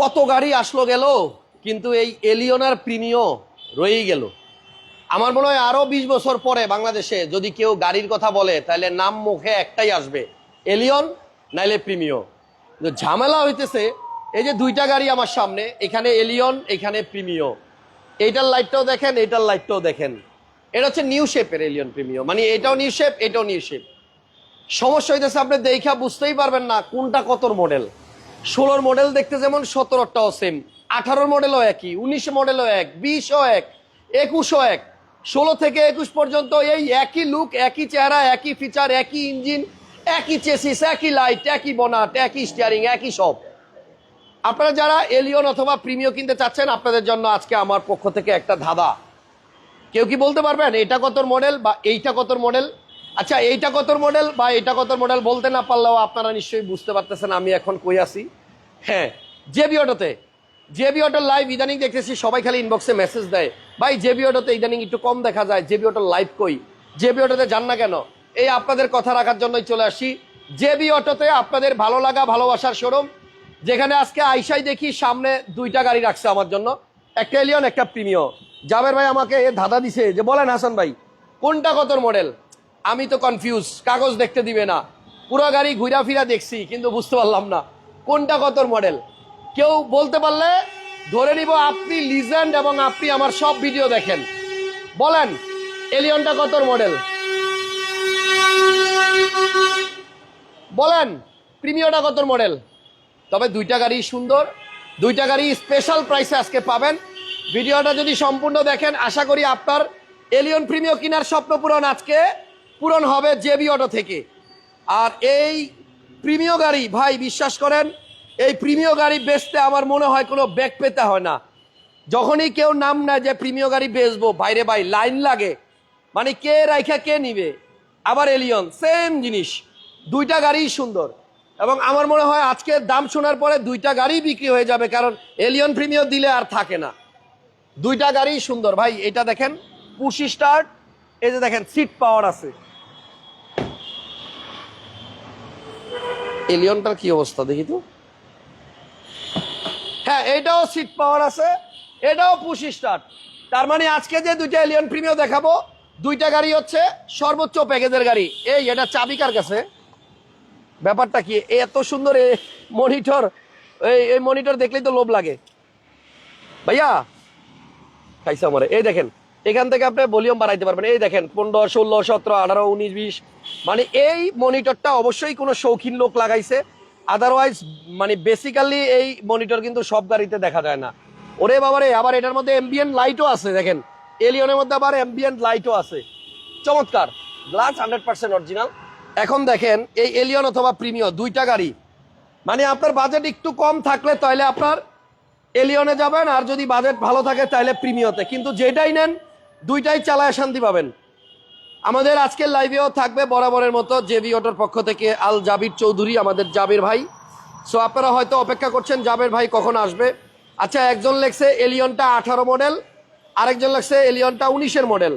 কত গাড়ি আসলো গেল, কিন্তু এই এলিয়নার প্রিমিয় রয়েই গেল। আমার মনে হয় আরও বিশ বছর পরে বাংলাদেশে যদি কেউ গাড়ির কথা বলে, তাহলে নাম মুখে একটাই আসবে, এলিয়ন, নাইলে কিন্তু ঝামেলা হইতেছে, এই যে দুইটা গাড়ি আমার সামনে, এখানে এলিয়ন, এখানে প্রিমিয় এইটার লাইটটাও দেখেন, এইটার লাইটটাও দেখেন। এটা হচ্ছে নিউ শেপের এলিয়ন প্রিমিয় মানে এটাও নিউ শেপ এটাও নিউ শেপ সমস্যা হইতেছে, আপনি দেখা বুঝতেই পারবেন না কোনটা কতর মডেল ষোলোর মডেল দেখতে যেমন সতেরোটাও সেম আঠারোর মডেলও একই উনিশ মডেলও এক, বিশও এক, একুশও এক। ষোলো থেকে একুশ পর্যন্ত এই একই লুক একই চেহারা, একই ফিচার একই ইঞ্জিন একই চেসিস একই লাইট একই বনাট একই স্টিয়ারিং একই সব। আপনারা যারা এলিয়ন অথবা প্রিমিয় কিনতে চাচ্ছেন, আপনাদের জন্য আজকে আমার পক্ষ থেকে একটা ধাঁধা। কেউ কি বলতে পারবেন এটা কত মডেল বা এইটা কত মডেল আচ্ছা এইটা কত মডেল বা এটা কত মডেল বলতে না পারলেও আপনারা নিশ্চয়ই বুঝতে পারতেছেন, আমি এখন কই আছি। হ্যাঁ জেবি অটোতে। জেবি অটোর লাইভ ইদানিং দেখতেছি, সবাই খালি ইনবক্সে মেসেজ দেয়। ভাই, জেবি অটোতে ইদানিং একটু কম দেখা যায়, জেবি অটোর লাইভ কই? জেবি অটোতে যান না কেন? এই আপনাদের কথা রাখার জন্যই চলে আসি। জেবি অটোতে আপনাদের ভালো লাগা, ভালোবাসার শোরুম যেখানে আজকে আইসাই দেখি সামনে দুইটা গাড়ি রাখছে আমার জন্য। একটা এলিয়ন একটা প্রিমিয় জাবের ভাই আমাকে ধাঁধা দিছে, যে বলেন হাসান ভাই, কোনটা কত মডেল আমি তো কনফিউজ কাগজ দেখতে দিবে না। পুরো গাড়ি ঘুরা ফিরা দেখছি, কিন্তু বুঝতে পারলাম না। কোনটা কত মডেল কেউ বলতে পারলে ধরে নিব আপনি লিজেন্ড এবং আপনি আমার সব ভিডিও দেখেন। বলেন এলিয়নটা কত মডেল বলেন প্রিমিয়টা কত মডেল তবে দুইটা গাড়ি সুন্দর, দুইটা গাড়ি স্পেশাল প্রাইসে আজকে পাবেন। ভিডিওটা যদি সম্পূর্ণ দেখেন, আশা করি আপনার এলিয়ন প্রিমিয় কেনার স্বপ্ন পূরণ আজকে পূরণ হবে জেবি অটো থেকে। আর এই প্রিমিয় গাড়ি, ভাই, বিশ্বাস করেন, এই প্রিমিয় গাড়ি বেচতে আমার মনে হয় কোনো ব্যাগ পেতে হয় না। যখনই কেউ নাম নেয় যে প্রিমিয় গাড়ি বেচবো, বাইরে বাই লাইন লাগে। মানে কে রাইখা কে নিবে? আবার এলিয়ন, সেম জিনিস। দুইটা গাড়িই সুন্দর। এবং আমার মনে হয় আজকে দাম শোনার পরে দুইটা গাড়ি বিক্রি হয়ে যাবে, কারণ এলিয়ন প্রিমিয়ার দিলে আর থাকে না। দুইটা গাড়িই সুন্দর। ভাই, এটা দেখেন, পুশি স্টার্ট, এই যে দেখেন সিট পাওয়ার আছে। এলিয়নটার কি অবস্থা দেখি তো? হ্যাঁ এটাও সিট পাওয়ার আছে, এটাও পুশি স্টার্ট তার মানে আজকে যে দুইটা এলিয়ন প্রিমিয়ার দেখাবো, দুইটা গাড়ি হচ্ছে সর্বোচ্চ প্যাকেজের গাড়ি। এই, এটা চাবি কার কাছে। ব্যাপারটা কি? এত সুন্দর মনিটর এই এই মনিটর দেখলেই তো লোভ লাগে। ভাইয়া, খাইছে আমারে। এই দেখেন এখান থেকে আপনি ভলিউম বাড়াইতে পারবেন। এই দেখেন, পনেরো, ষোলো, সতেরো, আঠারো, উনিশ, বিশ। মানে এই মনিটরটা অবশ্যই কোনো শৌখিন লোক লাগাইছে। আদারওয়াইজ মানে বেসিক্যালি এই মনিটর কিন্তু সব গাড়িতে দেখা যায় না। ওরে বাবারে, আবার এটার মধ্যে এমবিএন লাইটও আছে, দেখেন। এলিয়নের মধ্যে আবার এমবিএন লাইটও আছে। চমৎকার। গ্লাস হান্ড্রেড পার্সেন্ট অরিজিনাল এখন দেখেন, এই এলিয়ন অথবা প্রিমিয় দুইটা গাড়ি। মানে আপনার বাজেট একটু কম থাকলে তাহলে আপনার এলিয়নে যাবেন, আর যদি বাজেট ভালো থাকে তাহলে প্রিমিয়তে কিন্তু যেটাই নেন দুইটাই চালায় শান্তি পাবেন। আমাদের আজকের লাইভেও থাকবে বরাবরের মতো জেবি অটোর পক্ষ থেকে আল জাবির চৌধুরী, আমাদের জাবির ভাই। সো আপনারা হয়তো অপেক্ষা করছেন, জাবের ভাই কখন আসবে? আচ্ছা একজন লেখছে এলিয়নটা আঠারো মডেল আরেকজন লেখছে এলিয়নটা উনিশের মডেল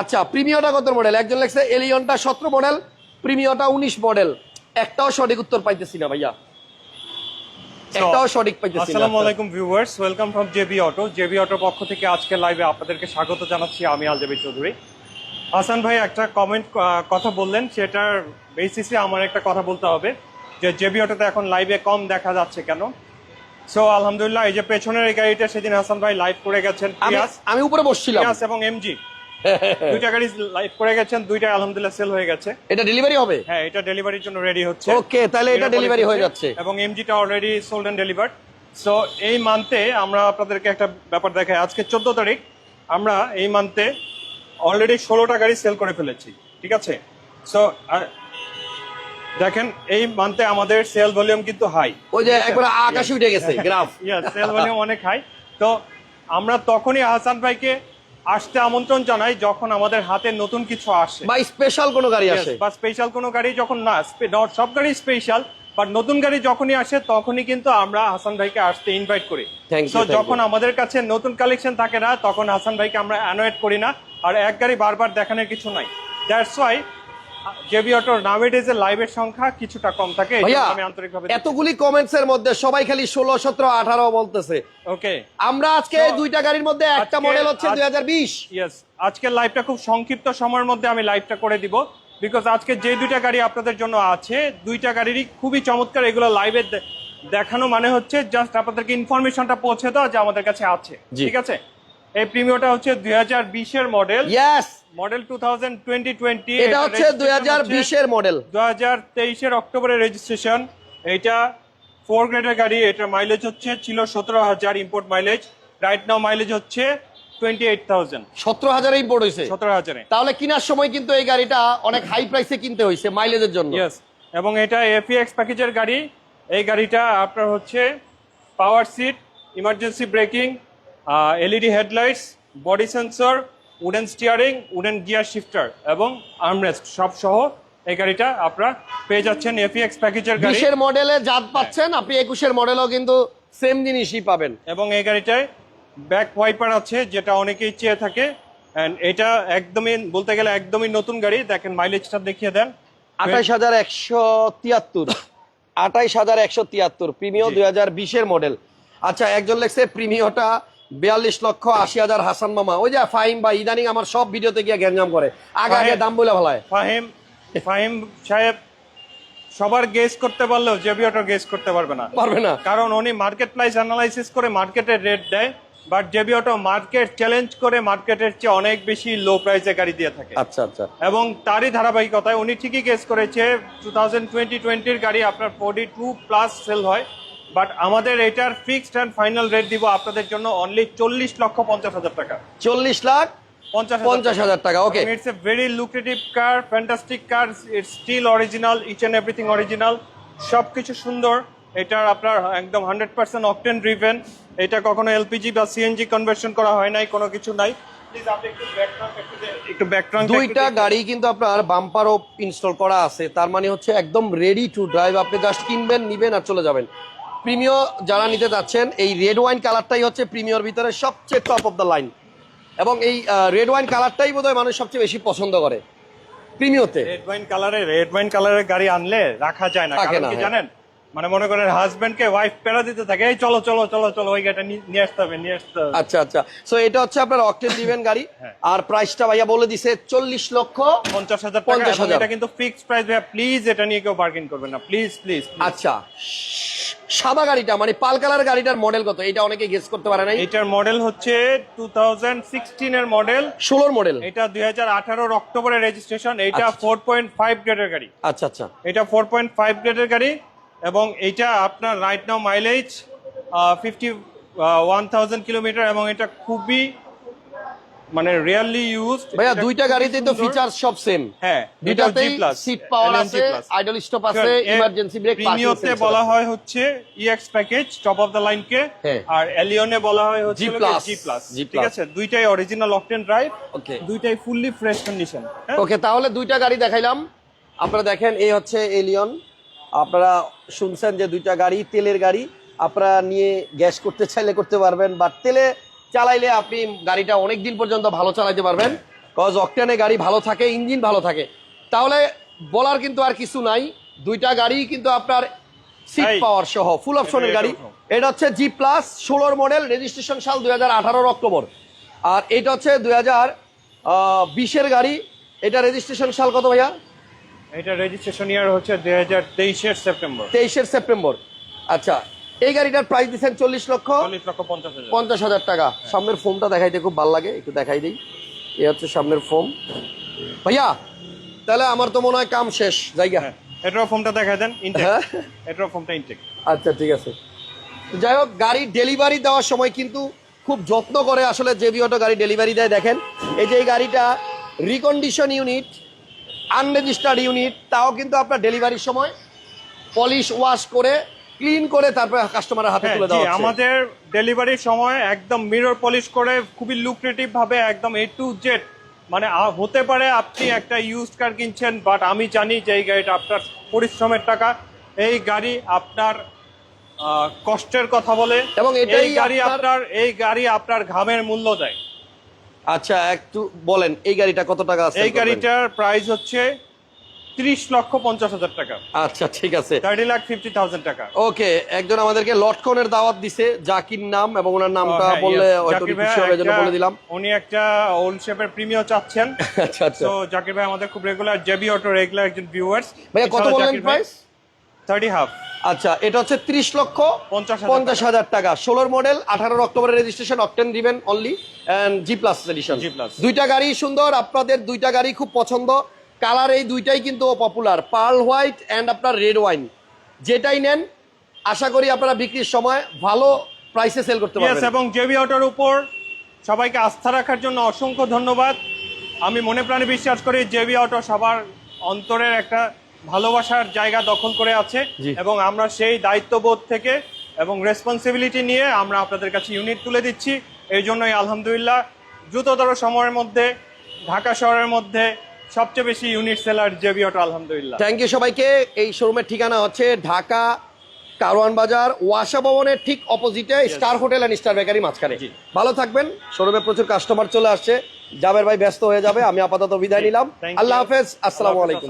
আচ্ছা প্রিমিয়টা কত মডেল একজন লেখছে এলিয়নটা সতেরো মডেল প্রিমিয়টা উনিশ মডেল একটাও সঠিক উত্তর পাইতেছি না ভাইয়া। একটাও সঠিক পাইতেছি আসসালামু আলাইকুম viewers welcome from JB Auto JB অটোর পক্ষ থেকে আজকে লাইভে আপনাদেরকে স্বাগত জানাচ্ছি আমি আলজাবি চৌধুরী। হাসান ভাই একটা কমেন্ট কথা বললেন সেটার বেসিসে আমার একটা কথা বলতে হবে যে জেবি অটোতে এখন লাইভে কম দেখা যাচ্ছে কেন? সো আলহামদুলিল্লাহ এই যে পেছনের এই গাড়িটা সেদিন হাসান ভাই লাইভ করে গেছেন আমি উপরে বসছিলাম। এবং এমজি দুইটা গাড়ি লাইভ করে গেছেন দুইটা আলহামদুলিল্লাহ সেল হয়ে গেছে। এটা ডেলিভারি হবে? হ্যাঁ এটা ডেলিভারির জন্য রেডি হচ্ছে। ওকে তাহলে এটা ডেলিভারি হয়ে যাচ্ছে। এবং এমজিটা already sold and delivered so এই মান্থে আমরা আপনাদেরকে একটা ব্যাপার দেখাই। আজকে চোদ্দ তারিখ আমরা এই মান্থে অলরেডি ষোলোটা গাড়ি সেল করে ফেলেছি। ঠিক আছে? সো দেখেন এই মান্থে আমাদের সেল ভলিউম কিন্তু হাই ওই যে একবার আকাশে উঠে গেছে গ্রাফ সেল ভলিউম অনেক হাই তো আমরা তখনই আহসান ভাইকে আসতে আমন্ত্রণ জানাই যখন আমাদের হাতে নতুন কিছু আসে। বা স্পেশাল কোনো গাড়ি আসে? বা স্পেশাল কোনো গাড়ি যখন না সব গাড়ি স্পেশাল বাট নতুন গাড়ি যখনই আসে তখনই কিন্তু আমরা হাসান ভাইকে আসতে ইনভাইট করি। You. যখন আমাদের কাছে নতুন কালেকশন থাকে না তখন হাসান ভাইকে আমরা অ্যানোয়েট করি না আর এক গাড়ি বারবার দেখানোর কিছু নাই। দ্যাটস ওয়াই জেবি অটোর ডেজের লাইভের সংখ্যা কিছুটা কম থাকে আমি আন্তরিকভাবে এতগুলি কমেন্টস এর মধ্যে সবাই খালি ষোলো সতেরো আঠারো বলতেছে। ওকে আমরা আজকে দুইটা গাড়ির মধ্যে একটা মডেল হচ্ছে আজ- দুই হাজার বিশ। ইয়েস আজকের লাইভটা খুব সংক্ষিপ্ত সময়ের মধ্যে আমি লাইভটা করে দিব বিকজ আজকে যে দুইটা গাড়ি আপনাদের জন্য আছে দুইটা গাড়িরই খুবই চমৎকার এগুলো লাইভে দেখানো মানে হচ্ছে জাস্ট আপনাদেরকে ইনফরমেশনটা পৌঁছে দেওয়া যে আমাদের কাছে আছে। ঠিক আছে? এই প্রিমিয়টা হচ্ছে দুই হাজার বিশের model yes model two thousand twenty twenty এটা হচ্ছে দুই হাজার বিশের মডেল দু হাজার তেইশের অক্টোবরের রেজিস্ট্রেশন এটা ফোর গ্রেডের গাড়ি এটার মাইলেজ হচ্ছে ছিল সতেরো হাজার import mileage right now mileage হচ্ছে টোয়েন্টি এইট থাউজেন্ড সতেরো হাজার ইম্পোর্ট হয়েছে সতেরো হাজারে। তাহলে কেনার সময় কিন্তু এই গাড়িটা অনেক হাই প্রাইসে কিনতে হয়েছে মাইলেজের জন্য। ইয়েস এবং এটা এফিএক্স প্যাকেজের গাড়ি। এই গাড়িটা আপনার হচ্ছে power seat emergency braking LED headlights body sensor wooden steering wooden gear shifter এবং আর্মরেস্ট সব সহ এই গাড়িটা আপনারা পেয়ে যাচ্ছেন এফিএক্স প্যাকেজের গাড়ি। বিশের মডেলে জাত পাচ্ছেন আপনি একুশের মডেলও কিন্তু সেম জিনিসই পাবেন। এবং এই গাড়িটায় ব্যাক ওয়াইপার আছে যেটা অনেকেই চেয়ে থাকে। এন্ড এটা একদমই বলতে গেলে একদমই নতুন গাড়ি। দেখেন মাইলেজটা দেখিয়ে দেন। আঠাইশ হাজার একশো তিয়াত্তর। আঠাইশ হাজার একশো তিয়াত্তর প্রিমিও জি। দুই হাজার বিশের মডেল আচ্ছা একজন লেখছে প্রিমিওটা বিয়াল্লিশ লক্ষ আশি হাজার হাসান মামা। ওই যে ফাহিম বা ইদানিং আমার সব ভিডিওতে গিয়ে গ্যাঞ্জাম করে। আগে আগে দাম বলে ভালায় ফাহিম ফাহিম সাহেব সবার গেস করতে পারলেও জেবি অটো গেস করতে পারবে না। পারবে না। কারণ উনি মার্কেট প্রাইস অ্যানালাইসিস করে মার্কেটের রেট দেয় but JB Auto market challenge করে মার্কেটের চেয়ে অনেক বেশি লো প্রাইসে গাড়ি দিয়ে থাকে। আচ্ছা আচ্ছা। এবং তারই ধারাবাহিকতায় উনি ঠিকই গেস করেছে টু থাউজেন্ড টোয়েন্টি টোয়েন্টির গাড়ি আপনার ফোর্টি টু প্লাস সেল হয়। বাট আমাদের এটার ফিক্সড অ্যান্ড ফাইনাল রেট দিব আপনাদের জন্য অনলি চল্লিশ লক্ষ পঞ্চাশ হাজার টাকা। চল্লিশ লাখ পঞ্চাশ পঞ্চাশ হাজার টাকা okay it's a very lucrative car fantastic car it's still original each and everything original সব কিছু সুন্দর। এটার আপনার একদম হান্ড্রেড পার্সেন্ট অকটেন ড্রিভেন এটা কখনো এলপিজি বা সিএনজি কনভার্সন করা হয় নাই কোনো কিছু নাই। একটু ব্যাকগ্রাউন্ড দুইটা গাড়ি কিন্তু আপনার বাম্পারও ইনস্টল করা আছে। তার মানে হচ্ছে একদম রেডি টু ড্রাইভ আপনি জাস্ট কিনবেন নিবেন আর চলে যাবেন। প্রিমিয় যারা নিতে যাচ্ছেন এই রেড ওয়াইন কালারটাই হচ্ছে প্রিমিয়র ভিতরে সবচেয়ে টপ অফ দ্য লাইন এবং এই রেড ওয়াইন কালারটাই বোধহয় মানুষ সবচেয়ে বেশি পছন্দ করে প্রিমিয়তে। রেড ওয়াইন কালারের রেড ওয়াইন কালারের গাড়ি আনলে রাখা যায় না। কারণ কি হ্যাঁ। জানেন? মানে মনে করেন হাজবেন্ড কে ওয়াইফ পেরা দিতে থাকে এই চলো চলো চলো চলো ওই গাড়িটা নিয়ে আসতে হবে নিয়ে আসতে হবে। আচ্ছা আচ্ছা। সো এটা হচ্ছে আপনার অকটেন দিবেন গাড়ি। হ্যাঁ। আর প্রাইসটা ভাইয়া বলে দিছে চল্লিশ লক্ষ পঞ্চাশ হাজার 50,000 এবং এটা কিন্তু ফিক্সড প্রাইস ভাইয়া প্লিজ এটা নিয়ে কেউ বার্গেন করবেন না। প্লিজ প্লিজ আচ্ছা। সাদা গাড়িটা মানে পাল কালার গাড়িটার মডেল কত? এটা অনেকে গেস করতে পারে না এটার মডেল হচ্ছে টু থাউজেন্ড সিক্সটিন এর মডেল ষোলোর মডেল এটা দুই হাজার আঠারোর অক্টোবরের রেজিস্ট্রেশন এটা আচ্ছা। ফোর পয়েন্ট ফাইভ গ্রেডের গাড়ি। আচ্ছা আচ্ছা। এটা ফোর পয়েন্ট ফাইভ গ্রেডের গাড়ি এবং এইটা আপনার right now mileage fifty one thousand kilometre এবং এটা খুবই মানে রিয়েলি ইউজ ভাইয়া দুইটা গাড়িতেই তো ফিচার সব সেম হ্যাঁ দুইটাতেই সিট পাওয়ার আছে আইডল স্টপ আছে ইমার্জেন্সি ব্রেক প্রিমিয়তে বলা হয় হচ্ছে EX package top of the line কে। আর এলিয়নে বলা হয় হচ্ছে জি প্লাস ঠিক আছে? দুইটাই অরিজিনাল অকটেন ড্রাইভ Okay. দুইটাই ফুললি ফ্রেশ কন্ডিশন ওকে তাহলে দুইটা গাড়ি দেখাইলাম। আপনারা দেখেন এই হচ্ছে এলিয়ন আপনারা শুনছেন যে দুইটা গাড়ি তেলের গাড়ি। আপনারা নিয়ে গ্যাস করতে চাইলে করতে পারবেন বা তেলে চালাইলে আপনি গাড়িটা অনেক দিন পর্যন্ত ভালো চালাইতে পারবেন। কজ অকটেনে গাড়ি ভালো থাকে ইঞ্জিন ভালো থাকে। তাহলে বলার কিন্তু আর কিছু নাই। দুইটা গাড়ি কিন্তু আপনার সিট পাওয়ার সহ ফুল অপশনের গাড়ি। এটা হচ্ছে জি প্লাস ষোলোর মডেল রেজিস্ট্রেশন সাল দুই হাজার অক্টোবর। আর এটা হচ্ছে দুই হাজার বিশের গাড়ি। এটা রেজিস্ট্রেশন সাল কত ভাইয়া? এটা রেজিস্ট্রেশন ইয়ার হচ্ছে দুই হাজার তেইশের সেপ্টেম্বর তেইশের সেপ্টেম্বর আচ্ছা এই গাড়িটার প্রাইস দিচ্ছেন চল্লিশ লক্ষ পঞ্চাশ হাজার। টাকা। সামনের ফোমটা দেখাইতে খুব ভালো লাগে একটু দেখাই দিই। এ হচ্ছে সামনের ফোম। ভাইয়া তাহলে আমার তো মনে হয় কাম শেষ জায়গা। হ্যাঁ এটার ফোনটা দেখা দেন হ্যাঁ। এটার ইনটেক আচ্ছা ঠিক আছে। যাই হোক গাড়ি ডেলিভারি দেওয়ার সময় কিন্তু খুব যত্ন করে আসলে জেবি অটো গাড়ি ডেলিভারি দেয় দেখেন। এই যে এই গাড়িটা রিকন্ডিশন ইউনিট আনরেজিস্টার্ড ইউনিট তাও কিন্তু আপনার ডেলিভারির সময় পলিশ ওয়াশ করে ক্লিন করে তারপরে কাস্টমারের হাতে হ্যাঁ, তুলে দেওয়া আমাদের ডেলিভারির সময় একদম মিরর পলিশ করে খুবই লুক্রেটিভ ভাবে একদম এ টু জেড মানে হতে পারে আপনি একটা ইউজড কার কিনছেন বাট আমি জানি যে এই গাড়িটা আপনার পরিশ্রমের টাকা। এই গাড়ি আপনার কষ্টের কথা বলে। এবং এটাই এই গাড়ি আপনার এই গাড়ি আপনার ঘামের মূল্য দেয়। আচ্ছা একটু বলেন এই গাড়িটা কত টাকা আছে? এই গাড়িটার প্রাইস হচ্ছে ত্রিশ লক্ষ পঞ্চাশ হাজার টাকা। আচ্ছা ঠিক আছে। থার্টি লাখ ফিফটি থাউজেন্ড টাকা। ওকে একজন আমাদেরকে লটকনের দাওয়াত দিছে জাকির নাম এবং ওনার নামটা হ্যাঁ, বললে হয়তো খুশি হবে জন্য বলে দিলাম। উনি একটা ওল্ড শেপের প্রিমিয়ার চাচ্ছেন। আচ্ছা আচ্ছা। তো জাকির ভাই আমাদের খুব রেগুলার জেবি অটো রেগুলার একজন ভিউয়ার্স ভাইয়া কত বললেন প্রাইস থার্টি হাফ আচ্ছা এটা হচ্ছে ত্রিশ লক্ষ পঞ্চাশ হাজার পঞ্চাশ হাজার টাকা। ষোলোর মডেল আঠারো অক্টোবরের রেজিস্ট্রেশন অকটেন দিবেন only and G plus edition G plus। দুইটা গাড়ি সুন্দর আপনাদের দুইটা গাড়ি খুব পছন্দ। কালার এই দুইটাই কিন্তু পপুলার পার্ল হোয়াইট অ্যান্ড আপনার রেড ওয়াইন যেটাই নেন আশা করি আপনারা বিক্রির সময় ভালো প্রাইসে সেল করতে পারবেন। এবং জেবি অটোর উপর সবাইকে আস্থা রাখার জন্য অসংখ্য ধন্যবাদ। আমি মনে প্রাণে বিশ্বাস করি জেবি অটো সবার অন্তরের একটা ভালোবাসার জায়গা দখল করে আছে এবং আমরা সেই দায়িত্ববোধ থেকে এবং রেসপন্সিবিলিটি নিয়ে আমরা আপনাদের কাছে ইউনিট তুলে দিচ্ছি। এই জন্যই আলহামদুলিল্লাহ দ্রুততর সময়ের মধ্যে ঢাকা শহরের মধ্যে সবচেয়ে বেশি ইউনিট সেলার জেবি অটো আলহামদুলিল্লাহ। থ্যাংক ইউ সবাইকে। এই শোরুমের ঠিকানা হচ্ছে ঢাকা কারওয়ান বাজার ওয়াসা ভবনের ঠিক অপোজিটে star hotel and star bakery মাঝখানে। ভালো থাকবেন। শোরুমে প্রচুর কাস্টমার চলে আসছে। জাবের ভাই ব্যস্ত হয়ে যাবে আমি আপাতত বিদায় নিলাম। আল্লাহ হাফেজ। আসসালামু আলাইকুম।